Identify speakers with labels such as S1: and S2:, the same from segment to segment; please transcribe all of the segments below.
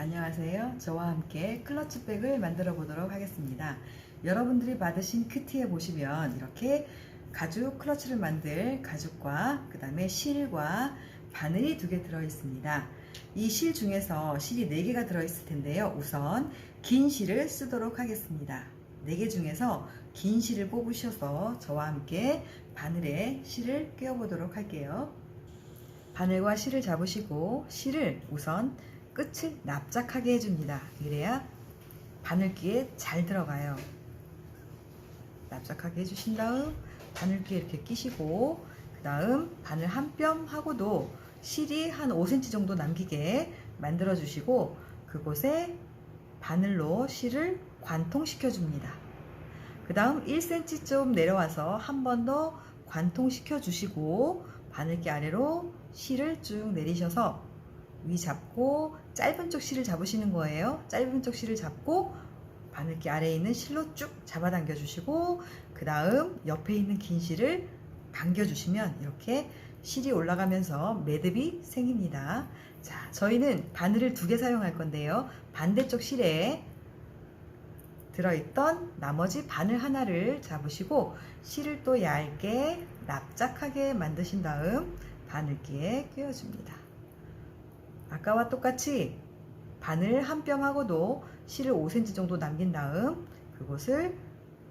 S1: 안녕하세요. 저와 함께 클러치백을 만들어 보도록 하겠습니다. 여러분들이 받으신 키트에 보시면 이렇게 가죽 클러치를 만들 가죽과 그 다음에 실과 바늘이 두 개 들어 있습니다. 이 실 중에서 실이 네 개가 들어 있을 텐데요. 우선 긴 실을 쓰도록 하겠습니다. 네 개 중에서 긴 실을 뽑으셔서 저와 함께 바늘에 실을 끼워 보도록 할게요. 바늘과 실을 잡으시고 실을 우선 끝을 납작하게 해줍니다. 이래야 바늘귀에 잘 들어가요. 납작하게 해주신 다음 바늘귀에 이렇게 끼시고 그 다음 바늘 한 뼘 하고도 실이 한 5cm 정도 남기게 만들어 주시고 그곳에 바늘로 실을 관통시켜 줍니다. 그 다음 1cm 좀 내려와서 한 번 더 관통시켜 주시고 바늘기 아래로 실을 쭉 내리셔서 위 잡고 짧은 쪽 실을 잡으시는 거예요. 짧은 쪽 실을 잡고 바늘기 아래에 있는 실로 쭉 잡아당겨 주시고 그 다음 옆에 있는 긴 실을 당겨 주시면 이렇게 실이 올라가면서 매듭이 생깁니다. 자, 저희는 바늘을 두 개 사용할 건데요. 반대쪽 실에 들어있던 나머지 바늘 하나를 잡으시고 실을 또 얇게 납작하게 만드신 다음 바늘기에 끼워줍니다. 아까와 똑같이 바늘 한 뼘 하고도 실을 5cm 정도 남긴 다음 그곳을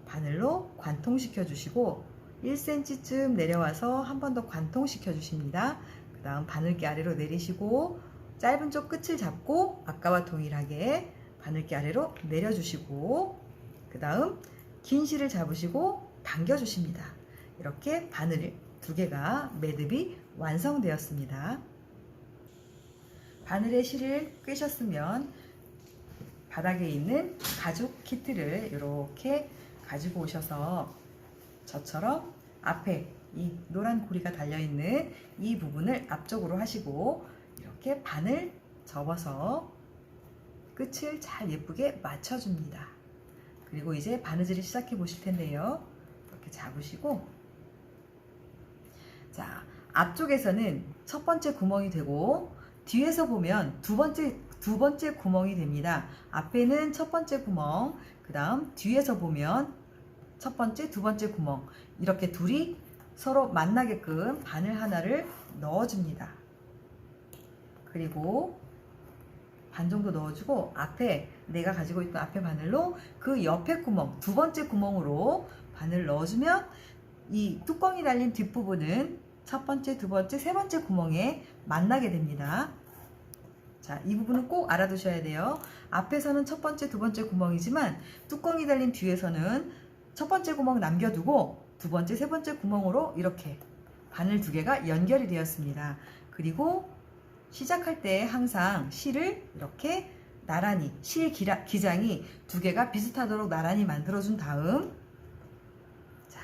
S1: 바늘로 관통시켜 주시고 1cm쯤 내려와서 한 번 더 관통시켜 주십니다. 그 다음 바늘기 아래로 내리시고 짧은 쪽 끝을 잡고 아까와 동일하게 바늘기 아래로 내려주시고 그 다음 긴 실을 잡으시고 당겨주십니다. 이렇게 바늘 두 개가 매듭이 완성되었습니다. 바늘에 실을 꿰셨으면 바닥에 있는 가죽 키트를 이렇게 가지고 오셔서 저처럼 앞에 이 노란 고리가 달려있는 이 부분을 앞쪽으로 하시고 이렇게 바늘 접어서 끝을 잘 예쁘게 맞춰줍니다. 그리고 이제 바느질을 시작해 보실 텐데요. 이렇게 잡으시고 자 앞쪽에서는 첫 번째 구멍이 되고 뒤에서 보면 두 번째 두 번째 구멍이 됩니다. 앞에는 첫 번째 구멍, 그 다음 뒤에서 보면 첫 번째, 두 번째 구멍 이렇게 둘이 서로 만나게끔 바늘 하나를 넣어줍니다. 그리고 반 정도 넣어주고 앞에 내가 가지고 있던 앞에 바늘로 그 옆에 구멍 두 번째 구멍으로 바늘 넣어주면 이 뚜껑이 달린 뒷부분은 첫 번째, 두 번째, 세 번째 구멍에 만나게 됩니다. 자, 이 부분은 꼭 알아두셔야 돼요. 앞에서는 첫 번째, 두 번째 구멍이지만 뚜껑이 달린 뒤에서는 첫 번째 구멍 남겨두고 두 번째, 세 번째 구멍으로 이렇게 바늘 두 개가 연결이 되었습니다. 그리고 시작할 때 항상 실을 이렇게 나란히 실 기라, 기장이 두 개가 비슷하도록 나란히 만들어준 다음 자,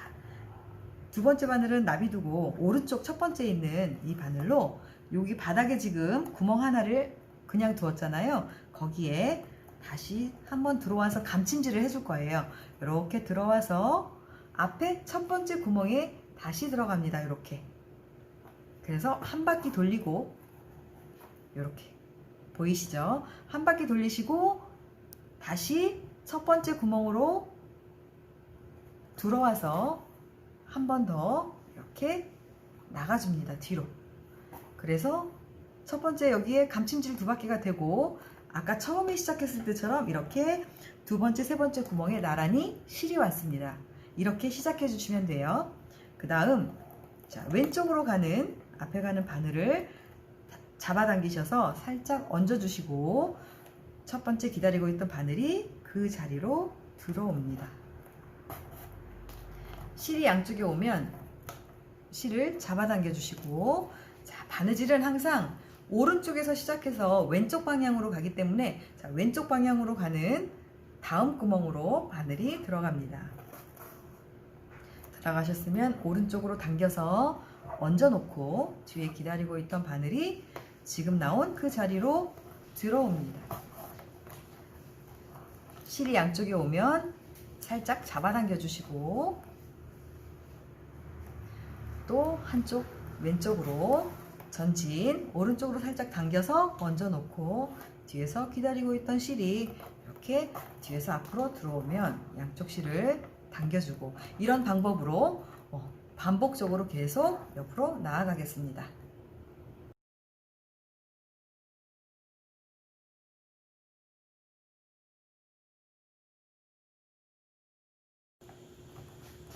S1: 두 번째 바늘은 나비 두고 오른쪽 첫 번째 있는 이 바늘로 여기 바닥에 지금 구멍 하나를 그냥 두었잖아요. 거기에 다시 한번 들어와서 감침질을 해줄 거예요. 이렇게 들어와서 앞에 첫 번째 구멍에 다시 들어갑니다. 이렇게. 그래서 한 바퀴 돌리고 이렇게 보이시죠? 한 바퀴 돌리시고 다시 첫 번째 구멍으로 들어와서 한 번 더 이렇게 나가줍니다. 뒤로. 그래서 첫 번째 여기에 감침질 두 바퀴가 되고 아까 처음에 시작했을 때처럼 이렇게 두 번째, 세 번째 구멍에 나란히 실이 왔습니다. 이렇게 시작해 주시면 돼요. 그 다음 자 왼쪽으로 가는 앞에 가는 바늘을 잡아당기셔서 살짝 얹어주시고 첫 번째 기다리고 있던 바늘이 그 자리로 들어옵니다. 실이 양쪽에 오면 실을 잡아당겨 주시고 자 바느질은 항상 오른쪽에서 시작해서 왼쪽 방향으로 가기 때문에 자, 왼쪽 방향으로 가는 다음 구멍으로 바늘이 들어갑니다. 들어가셨으면 오른쪽으로 당겨서 얹어놓고 뒤에 기다리고 있던 바늘이 지금 나온 그 자리로 들어옵니다. 실이 양쪽에 오면 살짝 잡아당겨 주시고 또 한쪽 왼쪽으로 전진 오른쪽으로 살짝 당겨서 얹어 놓고 뒤에서 기다리고 있던 실이 이렇게 뒤에서 앞으로 들어오면 양쪽 실을 당겨주고 이런 방법으로 어, 반복적으로 계속 옆으로 나아가겠습니다.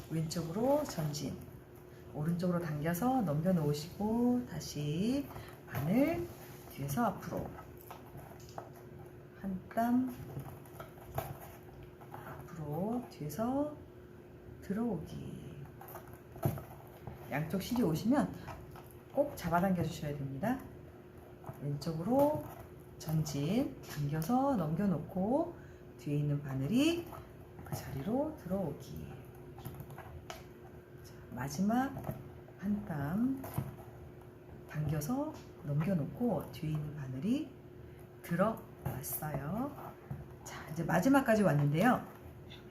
S1: 왼쪽으로 전진, 오른쪽으로 당겨서 넘겨 놓으시고 다시 바늘 뒤에서 앞으로. 한 땀 앞으로 뒤에서 들어오기. 양쪽 실이 오시면 꼭 잡아당겨 주셔야 됩니다. 왼쪽으로 전진 당겨서 넘겨 놓고 뒤에 있는 바늘이 그 자리로 들어오기. 자, 마지막 한 땀 당겨서 넘겨놓고 뒤에 있는 바늘이 들어왔어요. 자, 이제 마지막까지 왔는데요.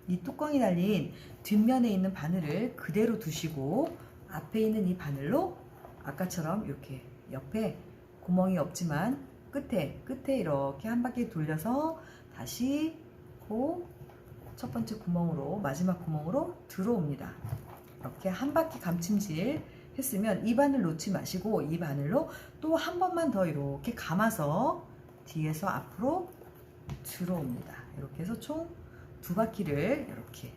S1: 이 뚜껑이 달린 뒷면에 있는 바늘을 그대로 두시고 앞에 있는 이 바늘로 아까처럼 이렇게 옆에 구멍이 없지만 끝에 끝에 이렇게 한 바퀴 돌려서 다시 그첫 번째 구멍으로 마지막 구멍으로 들어옵니다. 이렇게 한 바퀴 감침질 했으면 이 바늘 놓지 마시고 이 바늘로 또 한 번만 더 이렇게 감아서 뒤에서 앞으로 들어옵니다. 이렇게 해서 총 두 바퀴를 이렇게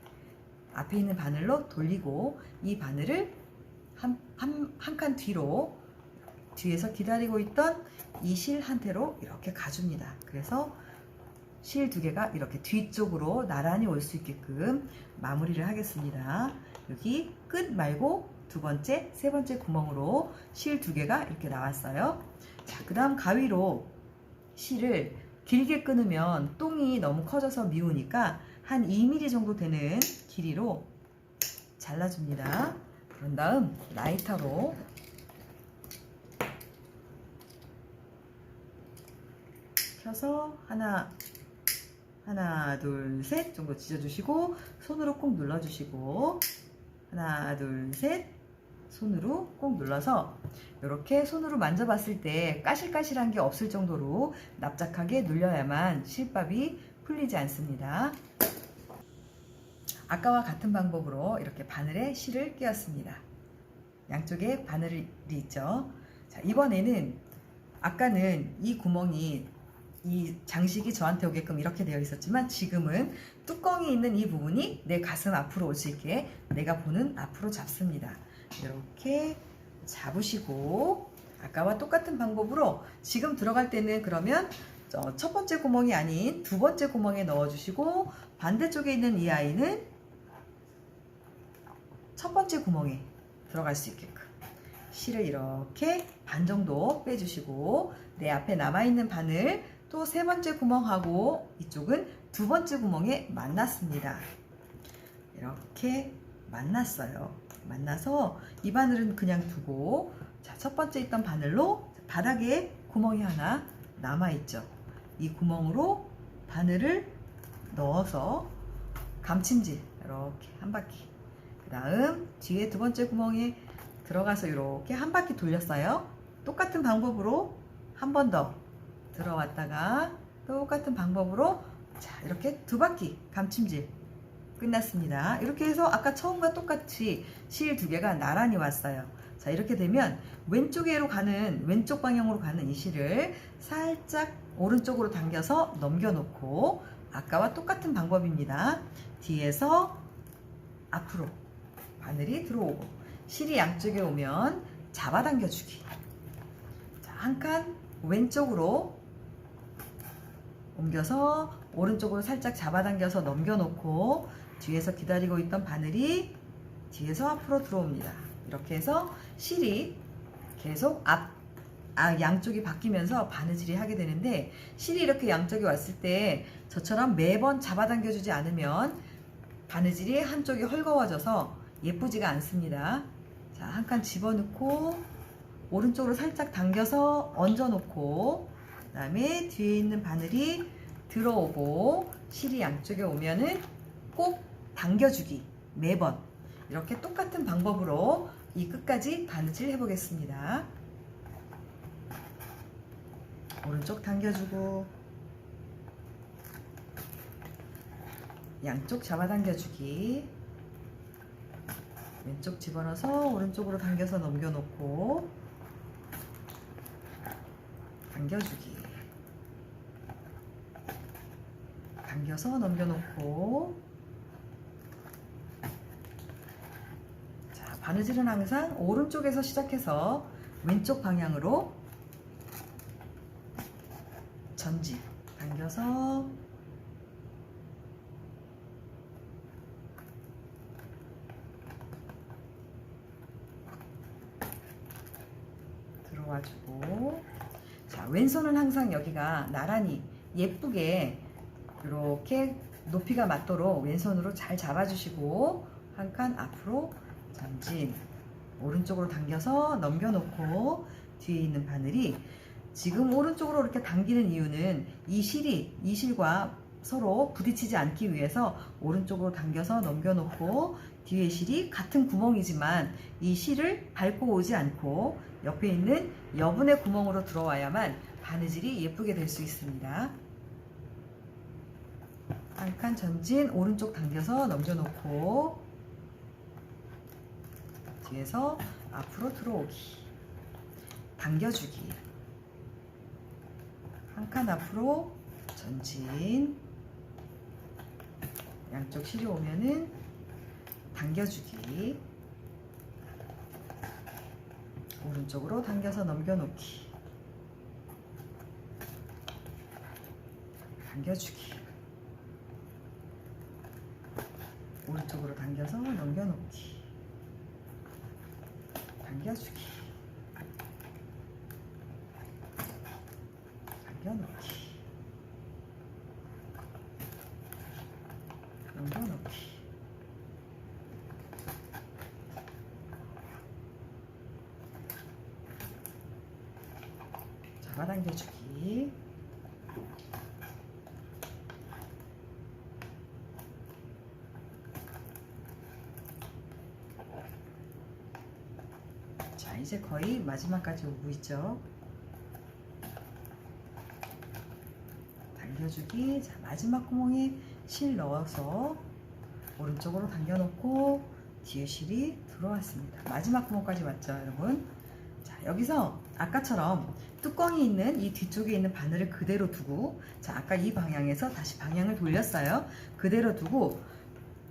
S1: 앞에 있는 바늘로 돌리고 이 바늘을 한 한 한 칸 뒤로 뒤에서 기다리고 있던 이 실 한테로 이렇게 가줍니다. 그래서 실 두 개가 이렇게 뒤쪽으로 나란히 올 수 있게끔 마무리를 하겠습니다. 여기 끝 말고 두 번째, 세 번째 구멍으로 실 두 개가 이렇게 나왔어요. 자, 그 다음 가위로 실을 길게 끊으면 똥이 너무 커져서 미우니까 한 2mm 정도 되는 길이로 잘라줍니다. 그런 다음 라이터로 켜서 하나 하나 둘 셋 정도 찢어주시고 손으로 꼭 눌러주시고 하나 둘 셋 손으로 꼭 눌러서 이렇게 손으로 만져봤을 때 까실까실한 게 없을 정도로 납작하게 눌려야만 실밥이 풀리지 않습니다. 아까와 같은 방법으로 이렇게 바늘에 실을 끼웠습니다. 양쪽에 바늘이 있죠. 자, 이번에는 아까는 이 구멍이 이 장식이 저한테 오게끔 이렇게 되어 있었지만 지금은 뚜껑이 있는 이 부분이 내 가슴 앞으로 올수 있게 내가 보는 앞으로 잡습니다. 이렇게 잡으시고 아까와 똑같은 방법으로 지금 들어갈 때는 그러면 어, 첫 번째 구멍이 아닌 두 번째 구멍에 넣어주시고 반대쪽에 있는 이 아이는 첫 번째 구멍에 들어갈 수 있게끔 실을 이렇게 반 정도 빼주시고 내 앞에 남아있는 바늘 또 세 번째 구멍하고 이쪽은 두 번째 구멍에 만났습니다. 이렇게 만났어요. 만나서 이 바늘은 그냥 두고 자, 첫 번째 있던 바늘로 바닥에 구멍이 하나 남아있죠. 이 구멍으로 바늘을 넣어서 감침질 이렇게 한 바퀴 그 다음 뒤에 두 번째 구멍에 들어가서 이렇게 한 바퀴 돌렸어요. 똑같은 방법으로 한 번 더 들어왔다가 똑같은 방법으로 자 이렇게 두 바퀴 감침질 끝났습니다. 이렇게 해서 아까 처음과 똑같이 실 두 개가 나란히 왔어요. 자 이렇게 되면 왼쪽으로 가는 왼쪽 방향으로 가는 이 실을 살짝 오른쪽으로 당겨서 넘겨놓고 아까와 똑같은 방법입니다. 뒤에서 앞으로 바늘이 들어오고 실이 양쪽에 오면 잡아당겨주기. 자, 한 칸 왼쪽으로 옮겨서 오른쪽으로 살짝 잡아당겨서 넘겨놓고 뒤에서 기다리고 있던 바늘이 뒤에서 앞으로 들어옵니다. 이렇게 해서 실이 계속 앞, 아, 양쪽이 바뀌면서 바느질이 하게 되는데 실이 이렇게 양쪽이 왔을 때 저처럼 매번 잡아당겨주지 않으면 바느질이 한쪽이 헐거워져서 예쁘지가 않습니다. 자, 한 칸 집어넣고 오른쪽으로 살짝 당겨서 얹어놓고 그 다음에 뒤에 있는 바늘이 들어오고 실이 양쪽에 오면은 꼭 당겨주기 매번. 이렇게 똑같은 방법으로 이 끝까지 바느질 해보겠습니다. 오른쪽 당겨주고 양쪽 잡아당겨주기. 왼쪽 집어넣어서 오른쪽으로 당겨서 넘겨놓고 당겨주기. 당겨서 넘겨놓고. 자 바느질은 항상 오른쪽에서 시작해서 왼쪽 방향으로 전진 당겨서 들어와주고. 자 왼손은 항상 여기가 나란히 예쁘게 이렇게 높이가 맞도록 왼손으로 잘 잡아주시고 한 칸 앞으로 전진 오른쪽으로 당겨서 넘겨놓고 뒤에 있는 바늘이 지금 오른쪽으로 이렇게 당기는 이유는 이 실이 이 실과 서로 부딪히지 않기 위해서 오른쪽으로 당겨서 넘겨놓고 뒤에 실이 같은 구멍이지만 이 실을 밟고 오지 않고 옆에 있는 여분의 구멍으로 들어와야만 바느질이 예쁘게 될 수 있습니다. 한 칸 전진 오른쪽 당겨서 넘겨놓고 뒤에서 앞으로 들어오기. 당겨주기. 한 칸 앞으로 전진. 양쪽 실이 오면은 당겨주기. 오른쪽으로 당겨서 넘겨놓기. 당겨주기 오른쪽으로 당겨서 넘겨놓기. 당겨주기. 당겨놓기. 넘겨놓기. 잡아당겨주기 자 이제 거의 마지막까지 오고 있죠. 당겨주기. 자 마지막 구멍에 실 넣어서 오른쪽으로 당겨놓고 뒤에 실이 들어왔습니다. 마지막 구멍까지 왔죠 여러분? 자 여기서 아까처럼 뚜껑이 있는 이 뒤쪽에 있는 바늘을 그대로 두고 자 아까 이 방향에서 다시 방향을 돌렸어요. 그대로 두고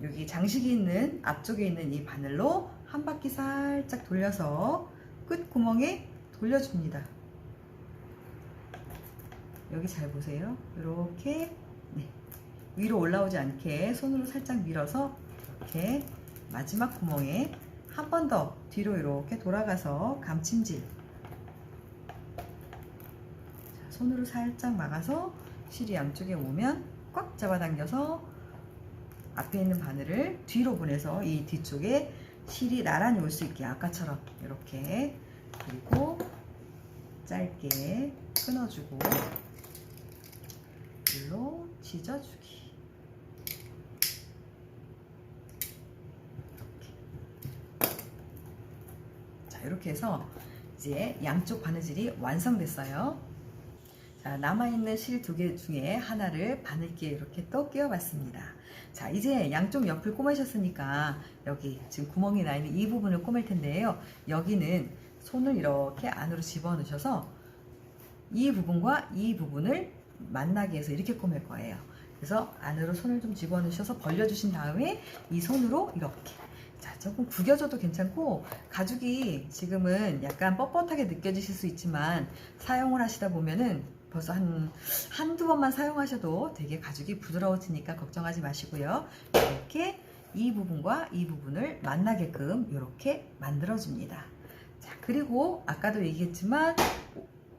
S1: 여기 장식이 있는 앞쪽에 있는 이 바늘로 한 바퀴 살짝 돌려서 끝 구멍에 돌려줍니다. 여기 잘 보세요. 이렇게 네. 위로 올라오지 않게 손으로 살짝 밀어서 이렇게 마지막 구멍에 한 번 더 뒤로 이렇게 돌아가서 감침질. 자, 손으로 살짝 막아서 실이 양쪽에 오면 꽉 잡아당겨서 앞에 있는 바늘을 뒤로 보내서 이 뒤쪽에 실이 나란히 올 수 있게 아까처럼 이렇게 그리고 짧게 끊어주고 물로 지져주기. 자 이렇게 해서 이제 양쪽 바느질이 완성됐어요 자 남아있는 실 두 개 중에 하나를 바늘기에 이렇게 또 끼워봤습니다. 자 이제 양쪽 옆을 꼬매셨으니까 여기 지금 구멍이 나 있는 이 부분을 꼬맬 텐데요. 여기는 손을 이렇게 안으로 집어넣으셔서 이 부분과 이 부분을 만나게 해서 이렇게 꼬맬 거예요. 그래서 안으로 손을 좀 집어넣으셔서 벌려주신 다음에 이 손으로 이렇게. 자 조금 구겨져도 괜찮고 가죽이 지금은 약간 뻣뻣하게 느껴지실 수 있지만 사용을 하시다 보면은 벌써 한 한두 번만 사용하셔도 되게 가죽이 부드러워지니까 걱정하지 마시고요 이렇게 이 부분과 이 부분을 만나게끔 이렇게 만들어 줍니다 자 그리고 아까도 얘기했지만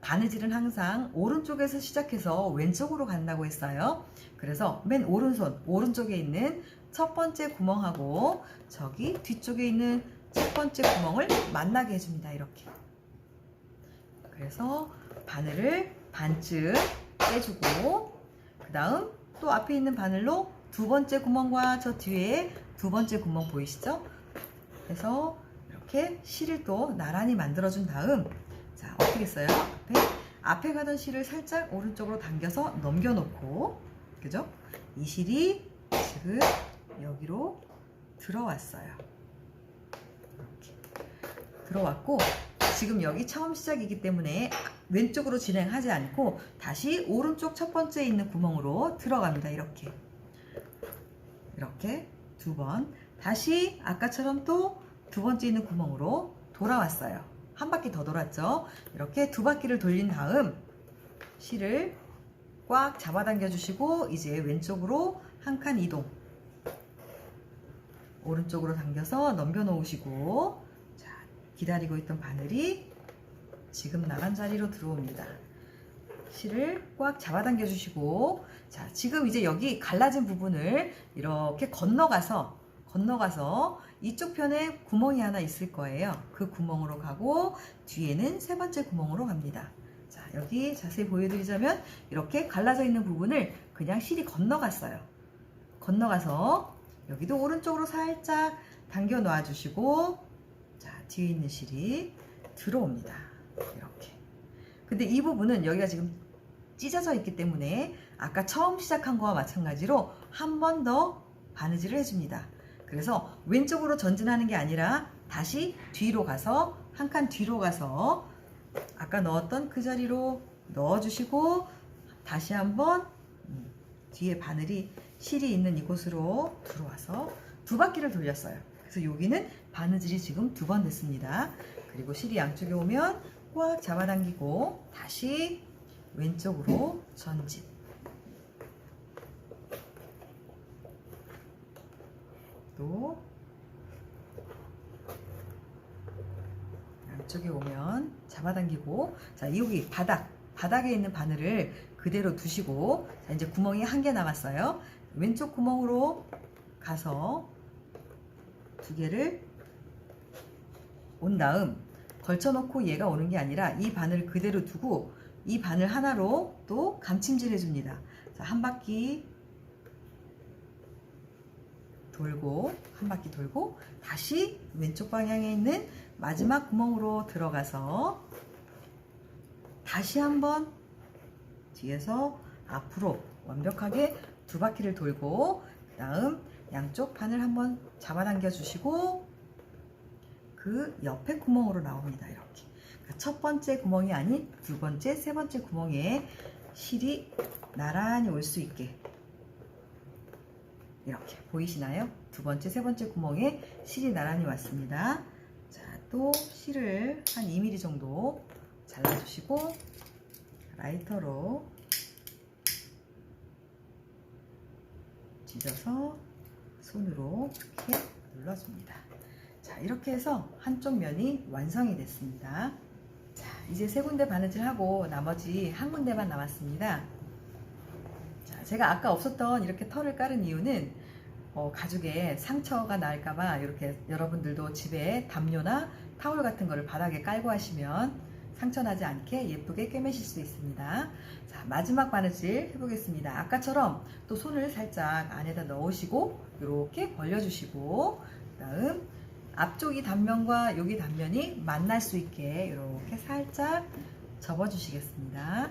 S1: 바느질은 항상 오른쪽에서 시작해서 왼쪽으로 간다고 했어요. 그래서 맨 오른손, 오른쪽에 있는 첫 번째 구멍하고 저기 뒤쪽에 있는 첫 번째 구멍을 만나게 해줍니다. 이렇게. 그래서 바늘을 반쯤 빼주고, 그 다음 또 앞에 있는 바늘로 두 번째 구멍과 저 뒤에 두 번째 구멍 보이시죠? 그래서 이렇게 실을 또 나란히 만들어준 다음, 자, 어떻게 써요? 앞에, 앞에 가던 실을 살짝 오른쪽으로 당겨서 넘겨놓고, 그죠? 이 실이 지금 여기로 들어왔어요. 이렇게 들어왔고 지금 여기 처음 시작이기 때문에 왼쪽으로 진행하지 않고 다시 오른쪽 첫 번째 있는 구멍으로 들어갑니다. 이렇게 이렇게 두 번 다시 아까처럼 또 두 번째 있는 구멍으로 돌아왔어요. 한 바퀴 더 돌았죠. 이렇게 두 바퀴를 돌린 다음 실을 꽉 잡아당겨 주시고 이제 왼쪽으로 한 칸 이동 오른쪽으로 당겨서 넘겨 놓으시고 자, 기다리고 있던 바늘이 지금 나간 자리로 들어옵니다. 실을 꽉 잡아당겨 주시고 자, 지금 이제 여기 갈라진 부분을 이렇게 건너가서 건너가서 이쪽 편에 구멍이 하나 있을 거예요. 그 구멍으로 가고 뒤에는 세 번째 구멍으로 갑니다. 자, 여기 자세히 보여드리자면 이렇게 갈라져 있는 부분을 그냥 실이 건너갔어요. 건너가서 여기도 오른쪽으로 살짝 당겨 놔 주시고 자, 뒤에 있는 실이 들어옵니다. 이렇게. 근데 이 부분은 여기가 지금 찢어져 있기 때문에 아까 처음 시작한 거와 마찬가지로 한 번 더 바느질을 해줍니다. 그래서 왼쪽으로 전진하는 게 아니라 다시 뒤로 가서 한 칸 뒤로 가서 아까 넣었던 그 자리로 넣어주시고 다시 한번 음, 뒤에 바늘이 실이 있는 이곳으로 들어와서 두 바퀴를 돌렸어요. 그래서 여기는 바느질이 지금 두 번 됐습니다. 그리고 실이 양쪽에 오면 꽉 잡아당기고 다시 왼쪽으로 전진. 또 양쪽에 오면 잡아당기고 자 여기 바닥 바닥에 있는 바늘을 그대로 두시고 자 이제 구멍이 한 개 남았어요 왼쪽 구멍으로 가서 두 개를 온 다음 걸쳐놓고 얘가 오는 게 아니라 이 바늘 그대로 두고 이 바늘 하나로 또 감침질 해줍니다. 자 한 바퀴 돌고 한 바퀴 돌고 다시 왼쪽 방향에 있는 마지막 구멍으로 들어가서 다시 한번 뒤에서 앞으로 완벽하게 두 바퀴를 돌고 그 다음 양쪽 바늘 한번 잡아당겨 주시고 그 옆에 구멍으로 나옵니다. 이렇게 그러니까 첫 번째 구멍이 아닌 두 번째, 세 번째 구멍에 실이 나란히 올 수 있게 이렇게 보이시나요? 두 번째, 세 번째 구멍에 실이 나란히 왔습니다. 자, 또 실을 한 2mm 정도 잘라주시고 라이터로 찢어서 손으로 이렇게 눌러줍니다. 자, 이렇게 해서 한쪽 면이 완성이 됐습니다. 자, 이제 세 군데 바느질 하고 나머지 한 군데만 남았습니다. 자, 제가 아까 없었던 이렇게 털을 깔은 이유는 어, 가죽에 상처가 날까봐 이렇게 여러분들도 집에 담요나 타올 같은 거를 바닥에 깔고 하시면 상처 나지 않게 예쁘게 꿰매실 수 있습니다. 자, 마지막 바느질 해보겠습니다. 아까처럼 또 손을 살짝 안에다 넣으시고 이렇게 벌려주시고 그 다음 앞쪽이 단면과 여기 단면이 만날 수 있게 이렇게 살짝 접어 주시겠습니다.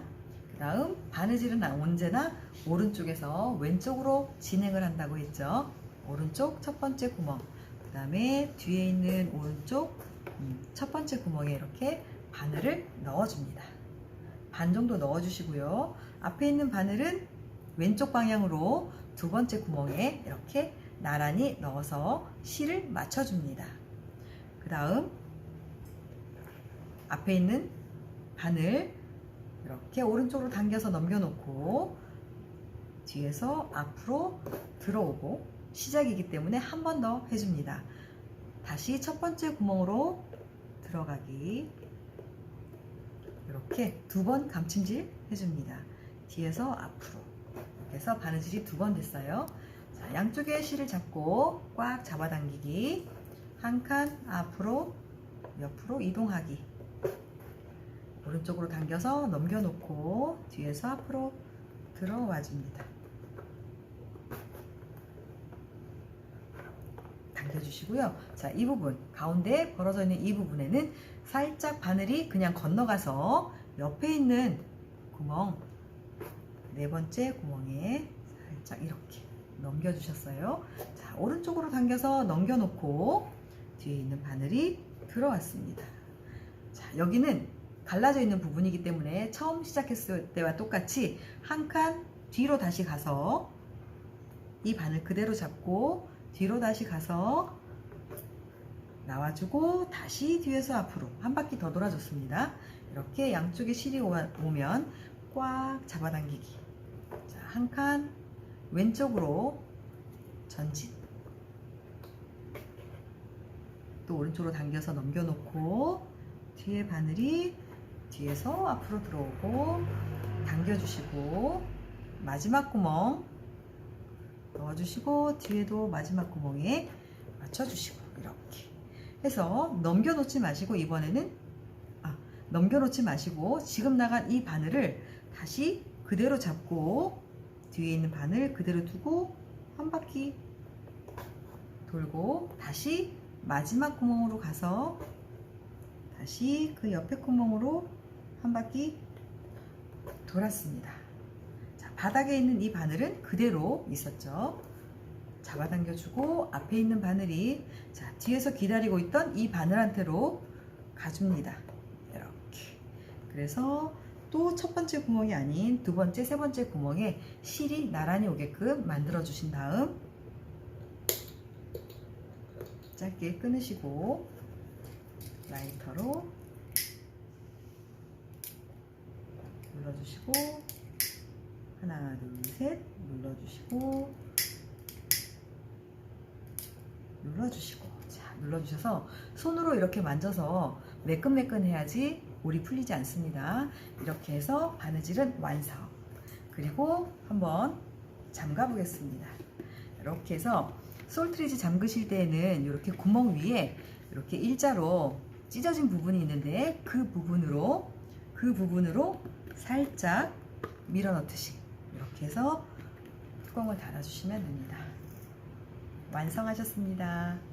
S1: 그 다음 바느질은 언제나 오른쪽에서 왼쪽으로 진행을 한다고 했죠. 오른쪽 첫 번째 구멍, 그 다음에 뒤에 있는 오른쪽 음, 첫 번째 구멍에 이렇게 바늘을 넣어줍니다. 반 정도 넣어주시고요. 앞에 있는 바늘은 왼쪽 방향으로 두 번째 구멍에 이렇게 나란히 넣어서 실을 맞춰줍니다. 그 다음 앞에 있는 바늘 이렇게 오른쪽으로 당겨서 넘겨놓고 뒤에서 앞으로 들어오고 시작이기 때문에 한 번 더 해줍니다. 다시 첫 번째 구멍으로 들어가기 이렇게 두 번 감침질 해줍니다. 뒤에서 앞으로 해서 바느질이 두 번 됐어요. 자, 양쪽에 실을 잡고 꽉 잡아당기기 한 칸 앞으로 옆으로 이동하기 오른쪽으로 당겨서 넘겨놓고 뒤에서 앞으로 들어와 줍니다. 당겨주시고요. 자, 이 부분 가운데 벌어져 있는 이 부분에는 살짝 바늘이 그냥 건너가서 옆에 있는 구멍 네 번째 구멍에 살짝 이렇게 넘겨주셨어요. 자, 오른쪽으로 당겨서 넘겨놓고 뒤에 있는 바늘이 들어왔습니다. 자, 여기는 갈라져 있는 부분이기 때문에 처음 시작했을 때와 똑같이 한 칸 뒤로 다시 가서 이 바늘 그대로 잡고 뒤로 다시 가서 나와주고 다시 뒤에서 앞으로 한 바퀴 더 돌아줬습니다. 이렇게 양쪽에 실이 오- 오면 꽉 잡아당기기. 자, 한 칸 왼쪽으로 전진. 또 오른쪽으로 당겨서 넘겨놓고 뒤에 바늘이 뒤에서 앞으로 들어오고 당겨주시고 마지막 구멍 넣어주시고 뒤에도 마지막 구멍에 맞춰주시고 이렇게 해서 넘겨놓지 마시고 이번에는 아 넘겨놓지 마시고 지금 나간 이 바늘을 다시 그대로 잡고 뒤에 있는 바늘 그대로 두고 한 바퀴 돌고 다시 마지막 구멍으로 가서 다시 그 옆에 구멍으로 한 바퀴 돌았습니다. 자, 바닥에 있는 이 바늘은 그대로 있었죠. 잡아당겨주고 앞에 있는 바늘이 자, 뒤에서 기다리고 있던 이 바늘한테로 가줍니다. 이렇게. 그래서 또 첫 번째 구멍이 아닌 두 번째, 세 번째 구멍에 실이 나란히 오게끔 만들어 주신 다음 짧게 끊으시고 라이터로 눌러주시고 하나 둘 셋 눌러주시고 눌러주시고. 자 눌러주셔서 손으로 이렇게 만져서 매끈매끈 해야지 올이 풀리지 않습니다 이렇게 해서 바느질은 완성 그리고 한번 잠가 보겠습니다 이렇게 해서 솔트리지 잠그실 때에는 이렇게 구멍 위에 이렇게 일자로 찢어진 부분이 있는데 그 부분으로 그 부분으로 살짝 밀어 넣듯이 이렇게 해서 뚜껑을 닫아주시면 됩니다. 완성하셨습니다.